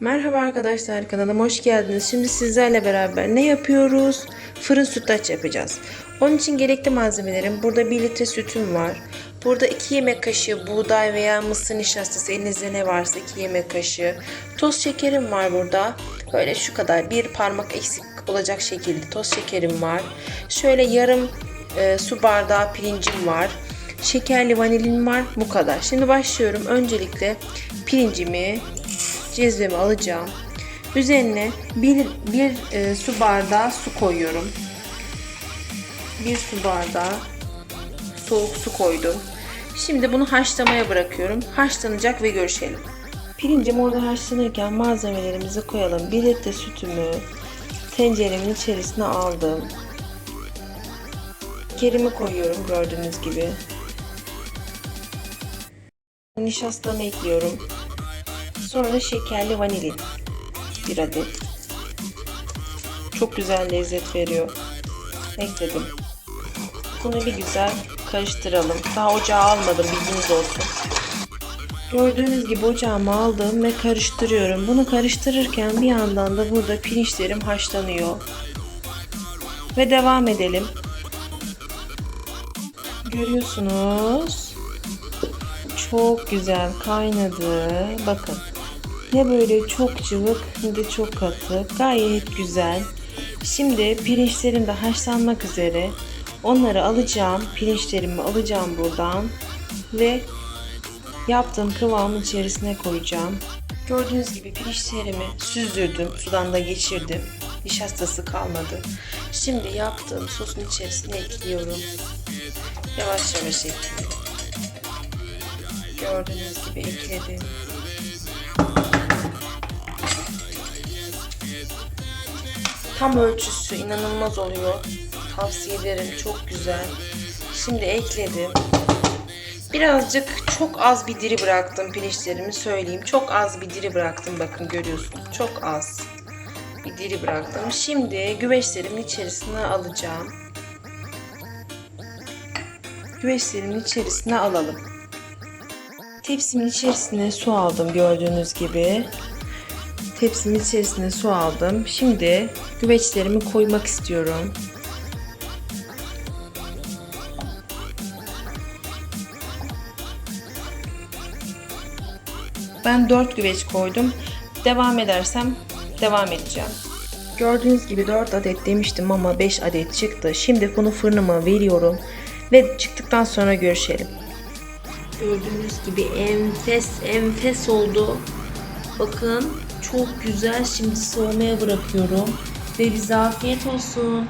Merhaba arkadaşlar kanalıma hoş geldiniz. Şimdi sizlerle beraber ne yapıyoruz? Fırın sütlaç yapacağız. Onun için gerekli malzemelerim burada 1 litre sütüm var. Burada 2 yemek kaşığı buğday veya mısır nişastası elinizde ne varsa 2 yemek kaşığı. Toz şekerim var burada. Böyle şu kadar bir parmak eksik olacak şekilde toz şekerim var. Şöyle yarım e, su bardağı pirincim var. Şekerli vanilin var. Bu kadar. Şimdi başlıyorum. Öncelikle pirincimi cezvemi alacağım. Üzerine bir, bir e, su bardağı su koyuyorum. Bir su bardağı soğuk su koydum. Şimdi bunu haşlamaya bırakıyorum. Haşlanacak ve görüşelim. Pirincim orada haşlanırken malzemelerimizi koyalım. Bir litre sütümü tenceremin içerisine aldım. Kerimi koyuyorum gördüğünüz gibi. Nişastamı ekliyorum. Sonra şekerli vanilin bir adet. Çok güzel lezzet veriyor. Ekledim. Bunu bir güzel karıştıralım. Daha ocağa almadım bilginiz olsun. Gördüğünüz gibi ocağıma aldım ve karıştırıyorum. Bunu karıştırırken bir yandan da burada pirinçlerim haşlanıyor. Ve devam edelim. Görüyorsunuz. Çok güzel kaynadı. Bakın. Ne böyle çok cıvık ne de çok katı. Gayet güzel. Şimdi pirinçlerim de haşlanmak üzere. Onları alacağım. Pirinçlerimi alacağım buradan. Ve yaptığım kıvamın içerisine koyacağım. Gördüğünüz gibi pirinçlerimi süzdürdüm. Sudan da geçirdim. Nişastası kalmadı. Şimdi yaptığım sosun içerisine ekliyorum. Yavaş yavaş ekliyorum. Gördüğünüz gibi ekledim. Tam ölçüsü inanılmaz oluyor. Tavsiye ederim. Çok güzel. Şimdi ekledim. Birazcık çok az bir diri bıraktım pirinçlerimi söyleyeyim. Çok az bir diri bıraktım bakın görüyorsunuz. Çok az bir diri bıraktım. Şimdi güveçlerimin içerisine alacağım. Güveçlerimin içerisine alalım. Tepsimin içerisine su aldım gördüğünüz gibi. Tepsimin içerisine su aldım. Şimdi güveçlerimi koymak istiyorum. Ben 4 güveç koydum. Devam edersem devam edeceğim. Gördüğünüz gibi 4 adet demiştim ama 5 adet çıktı. Şimdi bunu fırınıma veriyorum ve çıktıktan sonra görüşelim. Gördüğünüz gibi enfes enfes oldu. Bakın çok güzel. Şimdi soğumaya bırakıyorum. Ve bize afiyet olsun.